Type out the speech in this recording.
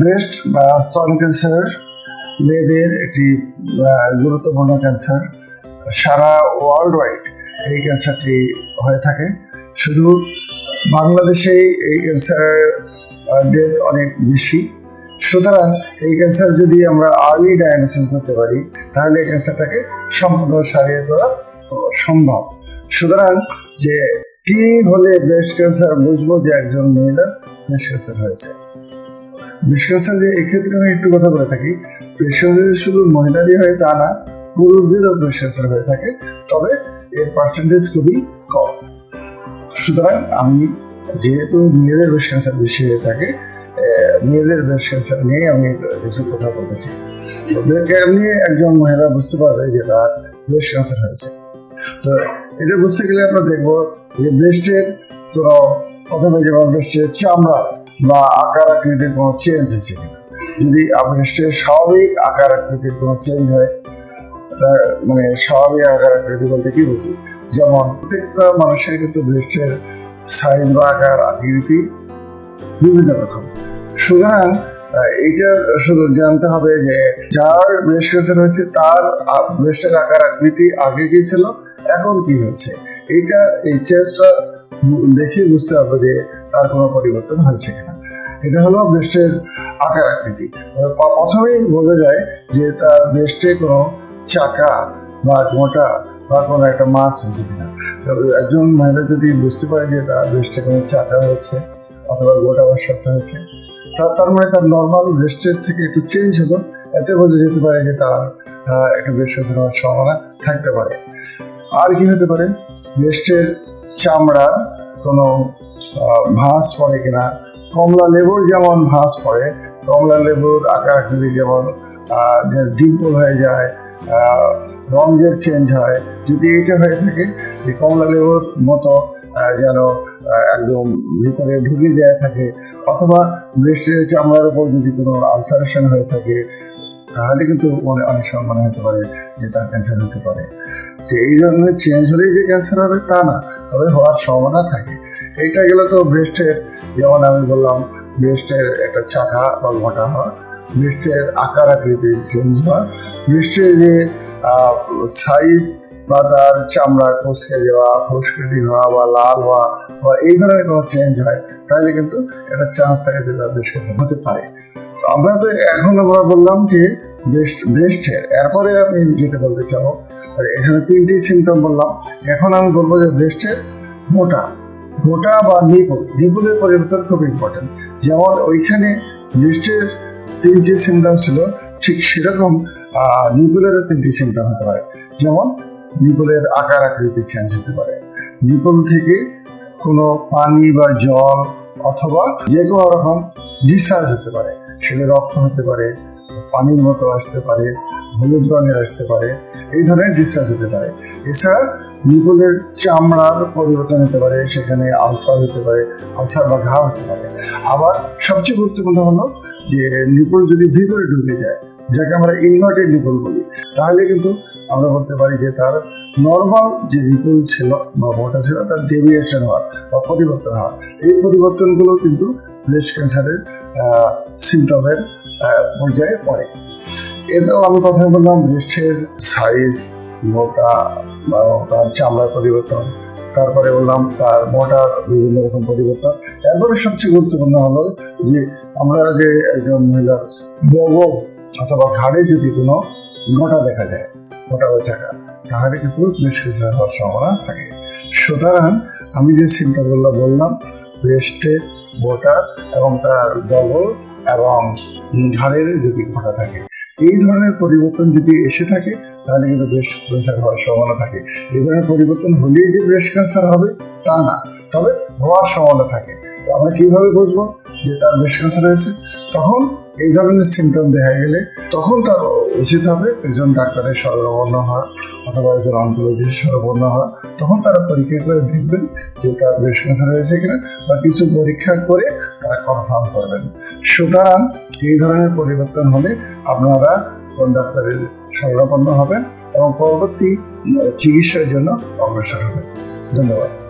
Breast বা স্তন cancer মেয়েদের একটি গুরুত্বপূর্ণ ক্যান্সার সারা ওয়ার্ল্ড ওয়াইড এই ক্যান্সারটি হয়ে থাকে। শুধু বাংলাদেশেই এই ক্যান্সারের ডেথ অনেক বেশি। সুতরাং এই ক্যান্সার যদি আমরা আর্লি ডায়াগনোসিস করতে পারি, তাহলে এই ক্যান্সারটাকে সম্পূর্ণ সারিয়ে দেওয়া সম্ভব। সুতরাং যে কি হলে ব্রেস্ট ক্যান্সার বুঝব যে একজন মহিলার ব্রেস্ট ক্যান্সার হয়েছে। ক্যান্সার যে এক্ষেত্রে আমি একটু কথা বলে থাকি। ক্যান্সার যে শুধু মহিলারই হয় তা না, পুরুষদেরও ক্যান্সার হয়ে থাকে। তবে এর পার্সেন্টেজ খুবই কম। সুতরাং আমি যেহেতু মেয়েদের ব্রেস্ট ক্যান্সার বেশি হয়ে থাকে মেয়েদের ব্রেস্ট ক্যান্সার নিয়ে আমি কিছু কথা বলতে চাই। এমনি একজন মহিলা বুঝতে পারবে যে তার ব্রেস্ট ক্যান্সার হয়েছে। তো এটা বুঝতে গেলে আমরা দেখব যে ব্রেস্টের কোনো, প্রথমে যেমন ব্রেস্টের চামড়া বা আকার আকৃতির কোনো চেঞ্জ হয়েছে কিনা। যদি ব্রেস্টের স্বাভাবিক আকার আকৃতির কোনো চেঞ্জ হয় তার মানে স্বাভাবিক আকার আকৃতি বলতে কি বুঝি? যেমন প্রত্যেকটা মানুষের কিন্তু ব্রেস্টের সাইজ বা আকার আকৃতি বিভিন্ন রকম। সুতরাং এইটা শুধু জানতে হবে যে যার ব্রেস্ট ক্যান্সার হয়েছে, তার ব্রেস্টের আকার আকৃতি আগে কি ছিল, এখন কি হয়েছে? এইটা এই চেস্টটা দেখে বুঝতে হবে যে তার কোনো পরিবর্তন হয়েছে কিনা। এটা হলো ব্রেস্টের আকার আকৃতি। তবে প্রথমেই বোঝা যায় যে তার ব্রেস্টে কোনো চাকা বা মোটা বা কোনো একটা মাছ হয়েছে কিনা। একজন মহিলা যদি বুঝতে পারে যে তার ব্রেস্টে কোনো চাকা হয়েছে অথবা গোটা বা শক্ত হয়েছে তার তার মানে তার নর্মাল ব্রেস্টের থেকে একটু চেঞ্জ হলো। এতে বোঝা যেতে পারে যে তার একটু ব্রেস্ট হওয়ার সম্ভাবনা থাকতে পারে। আর কি হতে পারে? ব্রেস্টের চামড়ার কোনো ভাঁজ পড়ে কিনা। কমলা লেবুর যেমন ভাঁজ পড়ে, কমলা লেবুর আকার আকৃতি যেমন যে ডিম্পল হয়ে যায় রঙের চেঞ্জ হয়, যদি এটা হয়ে থাকে যে কমলা লেবুর মতো যেন একদম ভিতরে ঢুকে যায় থাকে, অথবা বৃষ্টির চামড়ার উপর যদি কোনো আলসারেশন হয়ে থাকে তাহলে কিন্তু অনেক সময় মনে হতে পারে যে তার ক্যান্সার হতে পারে। যে এই ধরনের চেঞ্জ হলেই যে ক্যান্সার হবে তা না, তবে হওয়ার সম্ভাবনা থাকে। এইটা গেলে তো ব্রেস্টের, যেমন আমি বললাম, ব্রেস্টের একটা চাকা বা মোটা হওয়া, ব্রেস্টের আকার আকৃতি চেঞ্জ হওয়া, ব্রেস্টের যে সাইজ বা তার চামড়া কুচকে যাওয়া ফুসকুটি হওয়া বা লাল হওয়া বা এই ধরনের কোনো চেঞ্জ হয়, তাহলে কিন্তু একটা চান্স থাকে যে তার ব্রেস্ট হতে পারে। আমরা তো এখন আমরা বললাম যে ব্রেস্ট ব্রেস্টের এরপরে আমি যেটা বলতে চাবো এখানে তিনটি সিমটম বললাম। এখন আমি বলব যে ব্রেস্টের মোটা মোটা বা নিপুল নিপুলের পরিবর্তন খুব ইম্পর্টেন্ট যেমন ওইখানে ব্রেস্টের তিনটি সিমটম ছিল, ঠিক সেরকম নিপুলেরও তিনটি সিমটম হতে পারে। যেমন নিপুলের আকার আকৃতি চেঞ্জ হতে পারে। নিপুল থেকে কোনো পানি বা জল অথবা যে কোনো রকম ডিসচার্জ হতে পারে সেটা রক্ত হতে পারে, পানির মতো আসতে পারে, হলুদ রঙের আসতে পারে, এই ধরনের ডিসচার্জ হতে পারে। এছাড়া নিপুলের চামড়ার পরিবর্তন হতে পারে, সেখানে আলসার হতে পারে, আলসার বা ঘা হতে পারে। আবার সবচেয়ে গুরুত্বপূর্ণ হলো যে নিপুল যদি ভিতরে ঢুকে যায়, যাকে আমরা ইনভার্টেড নিপুল বলি, তাহলে কিন্তু আমরা বলতে পারি যে তার নর্মাল যে নিপুল ছিল বা মোটা ছিল, তার ডেভিয়েশন হওয়া বা পরিবর্তন হওয়া এই পরিবর্তনগুলো কিন্তু ব্রেস্ট ক্যান্সারের সিমটমের পর্যায়ে পড়ে। এতেও আমি কথা বললাম ব্রেস্টের সাইজ মোটা বা তার চামড়ার পরিবর্তন, তারপরে বললাম তার মোটার বিভিন্ন রকম পরিবর্তন। এরপরে সবচেয়ে গুরুত্বপূর্ণ হলো যে, আমরা যে একজন মহিলার বগ অথবা ঘাড়ে যদি কোনো গোটা দেখা যায় বা চাকা তাহলে কিন্তু ক্যান্সার হওয়ার সম্ভাবনা থাকে। সুতরাং আমি যে সিমটমগুলো বললাম ব্রেস্টের গোটা এবং তার ডবল এবং ঘাড়ের যদি ঘটা থাকে, এই ধরনের পরিবর্তন যদি এসে থাকে, তাহলে কিন্তু ব্রেস্ট ক্যান্সার হওয়ার সম্ভাবনা থাকে। এই ধরনের পরিবর্তন হলেই যে ব্রেস্ট ক্যান্সার হবে, তা না। তবে হওয়ার সম্ভাবনা থাকে। তো আমরা কীভাবে বুঝব যে তার ব্রেস্ট ক্যান্সার হয়েছে? তখন এই ধরনের সিমটম দেখা গেলে, তখন তার উচিত হবে, একজন ডাক্তারের শরণাপন্ন হওয়া অথবা একজন অনকোলজিস্ট শরণাপন্ন হওয়া তখন তারা পরীক্ষা করে দেখবেন যে তার ব্রেস্ট ক্যান্সার হয়েছে কিনা বা কিছু পরীক্ষা করে তারা কনফার্ম করবেন। সুতরাং এই ধরনের পরিবর্তন হলে আপনারা কোন ডাক্তারের শরণাপন্ন হবেন এবং পরবর্তী চিকিৎসার জন্য অগ্রসর হবেন। ধন্যবাদ।